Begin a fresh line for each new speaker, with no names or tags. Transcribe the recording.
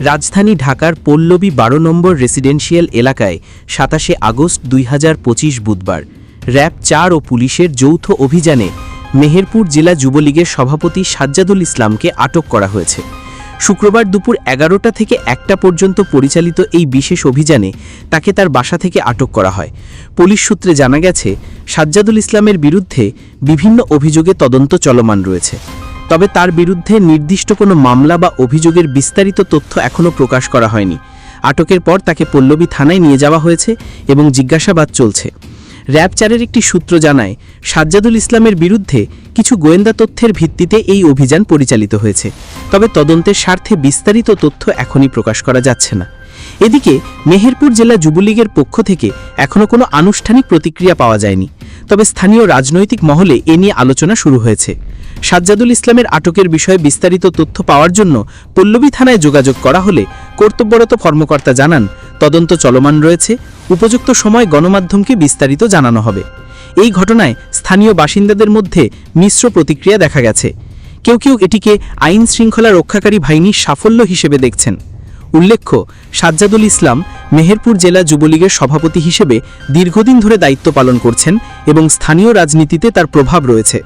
রাজধানী ঢাকার পল্লবী বারো নম্বর রেসিডেন্সিয়াল এলাকায় সাতাশে আগস্ট দুই হাজার পঁচিশ বুধবার, র্যাব চার ও পুলিশের যৌথ অভিযানে মেহেরপুর জেলা যুবলীগের সভাপতি সাজ্জাদুল ইসলামকে আটক করা হয়েছে। শুক্রবার দুপুর এগারোটা থেকে একটা পর্যন্ত পরিচালিত এই বিশেষ অভিযানে তাকে তার বাসা থেকে আটক করা হয়। পুলিশ সূত্রে জানা গেছে, সাজ্জাদুল ইসলামের বিরুদ্ধে বিভিন্ন অভিযোগে তদন্ত চলমান রয়েছে। তবে তার বিরুদ্ধে নির্দিষ্ট কোনো মামলা বা অভিযোগের বিস্তারিত তথ্য এখনও প্রকাশ করা হয়নি। আটকের পর তাকে পল্লবী থানায় নিয়ে যাওয়া হয়েছে এবং জিজ্ঞাসাবাদ চলছে। র্যাব চারের একটি সূত্র জানায়, সাজ্জাদুল ইসলামের বিরুদ্ধে কিছু গোয়েন্দা তথ্যের ভিত্তিতে এই অভিযান পরিচালিত হয়েছে। তবে তদন্তের স্বার্থে বিস্তারিত তথ্য এখনই প্রকাশ করা যাচ্ছে না। এদিকে, মেহেরপুর জেলা যুবলীগের পক্ষ থেকে এখনও কোনো আনুষ্ঠানিক প্রতিক্রিয়া পাওয়া যায়নি। তবে স্থানীয় রাজনৈতিক মহলে এ নিয়ে আলোচনা শুরু হয়েছে। সাজ্জাদুল ইসলামের আটকের বিষয়ে বিস্তারিত তথ্য পাওয়ার জন্য পল্লবী থানায় যোগাযোগ করা হলে কর্তব্যরত কর্মকর্তা জানান, তদন্ত চলমান রয়েছে। উপযুক্ত সময় গণমাধ্যমকে বিস্তারিত জানানো হবে। এই ঘটনায় স্থানীয় বাসিন্দাদের মধ্যে মিশ্র প্রতিক্রিয়া দেখা গেছে। কেউ কেউ এটিকে আইন শৃঙ্খলা রক্ষাকারী বাহিনীর সাফল্য হিসেবে দেখছেন। উল্লেখ্য, সাজ্জাদুল ইসলাম মেহেরপুর জেলা যুবলীগের সভাপতি হিসেবে দীর্ঘদিন ধরে দায়িত্ব পালন করছেন এবং স্থানীয় রাজনীতিতে তার প্রভাব রয়েছে।